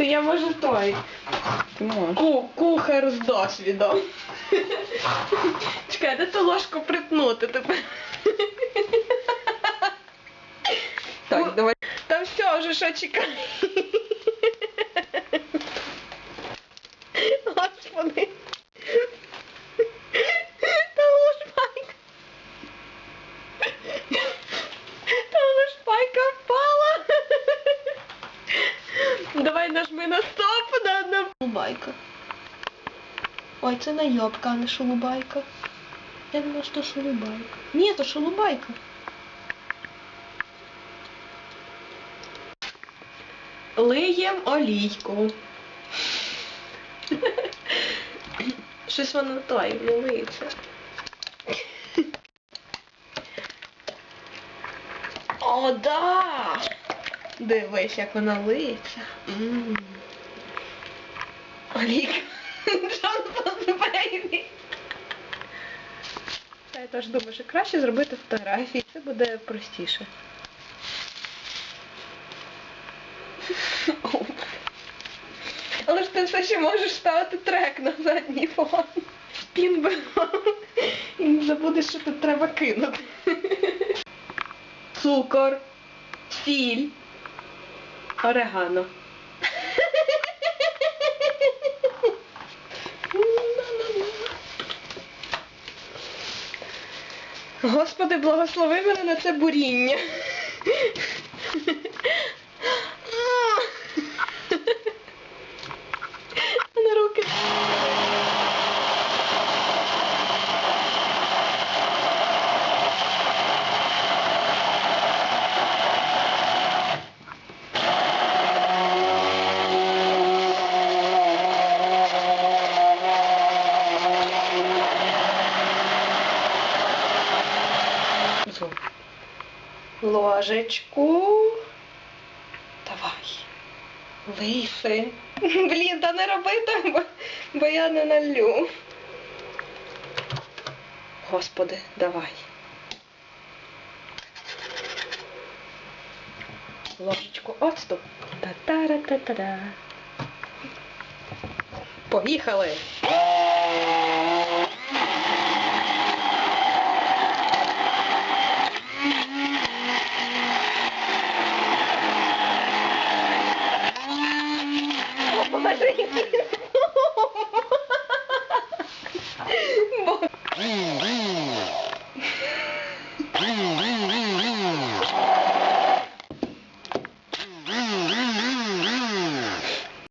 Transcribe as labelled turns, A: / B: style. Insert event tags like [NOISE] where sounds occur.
A: То я можу той.
B: Ти можеш.
A: Ку кухар з досвідом. Чекай, де ту ложку припнути тепер?
B: Так, давай.
A: Та все, вже що чекай. Господи. Та лушпайка. Та лушпайка впала. Давай нажми на стоп на, на шулубайка. Ой, це найобка, а не шулубайка. Я думала, що шулубайка. Ні, то шулубайка. Лиєм олійку. Щось воно той, не лиється. О, да! Дивись, як вона лиється. Джонсон Я теж думаю, що краще зробити фотографії, це буде простіше. Але ж ти все ще можеш ставити трек на задній фон. Спін І не забудеш, що тут треба кинути. Цукор, сіль, орегано. Господи, благослови мене на це буріння. Ложечку. Давай. Лиси. [LAUGHS] Блін, та не роби так, бо, бо я не налю. Господи, давай. Ложечку оцту. Та-та-ра-та-та-да. Поїхали. quadrinhos. É